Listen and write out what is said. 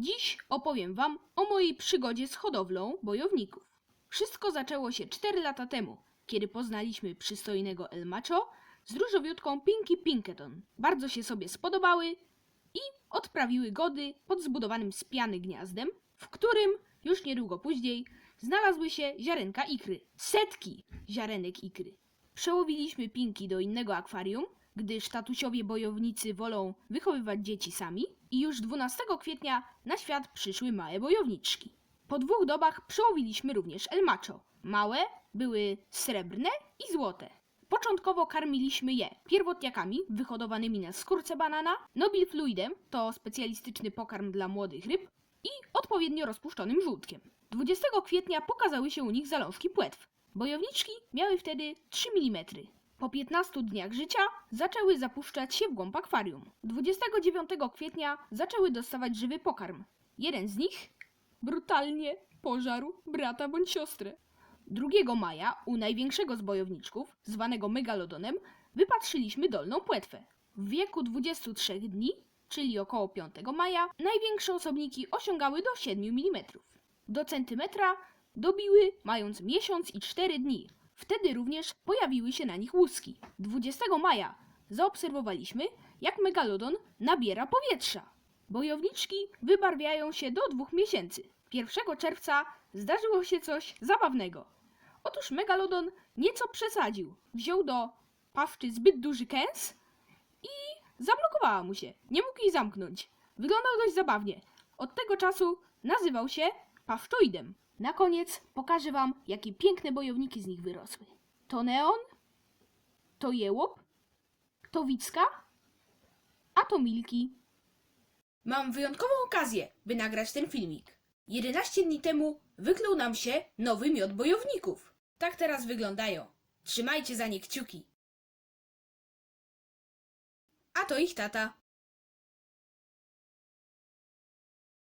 Dziś opowiem Wam o mojej przygodzie z hodowlą bojowników. Wszystko zaczęło się 4 lata temu, kiedy poznaliśmy przystojnego El Macho z różowiutką Pinky Pinkerton. Bardzo się sobie spodobały i odprawiły gody pod zbudowanym z piany gniazdem, w którym już niedługo później znalazły się ziarenka ikry. Setki ziarenek ikry. Przełowiliśmy Pinki do innego akwarium, gdyż tatusiowie bojownicy wolą wychowywać dzieci sami i już 12 kwietnia na świat przyszły małe bojowniczki. Po dwóch dobach przełowiliśmy również El Macho. Małe były srebrne i złote. Początkowo karmiliśmy je pierwotniakami wyhodowanymi na skórce banana, Nobil Fluidem, to specjalistyczny pokarm dla młodych ryb i odpowiednio rozpuszczonym żółtkiem. 20 kwietnia pokazały się u nich zalążki płetw. Bojowniczki miały wtedy 3 mm. Po 15 dniach życia zaczęły zapuszczać się w głąb akwarium. 29 kwietnia zaczęły dostawać żywy pokarm. Jeden z nich brutalnie pożarł brata bądź siostrę. 2 maja u największego z bojowniczków, zwanego megalodonem, wypatrzyliśmy dolną płetwę. W wieku 23 dni, czyli około 5 maja, największe osobniki osiągały do 7 mm. Do centymetra dobiły mając miesiąc i 4 dni. Wtedy również pojawiły się na nich łuski. 20 maja zaobserwowaliśmy, jak megalodon nabiera powietrza. Bojowniczki wybarwiają się do dwóch miesięcy. 1 czerwca zdarzyło się coś zabawnego. Otóż megalodon nieco przesadził. Wziął do paszczy zbyt duży kęs i zablokowała mu się. Nie mógł jej zamknąć. Wyglądał dość zabawnie. Od tego czasu nazywał się paszczoidem. Na koniec pokażę wam, jakie piękne bojowniki z nich wyrosły. To neon, to jełop, to wicka, a to milki. Mam wyjątkową okazję, by nagrać ten filmik. 11 dni temu wykluł nam się nowy miod bojowników. Tak teraz wyglądają. Trzymajcie za nie kciuki. A to ich tata.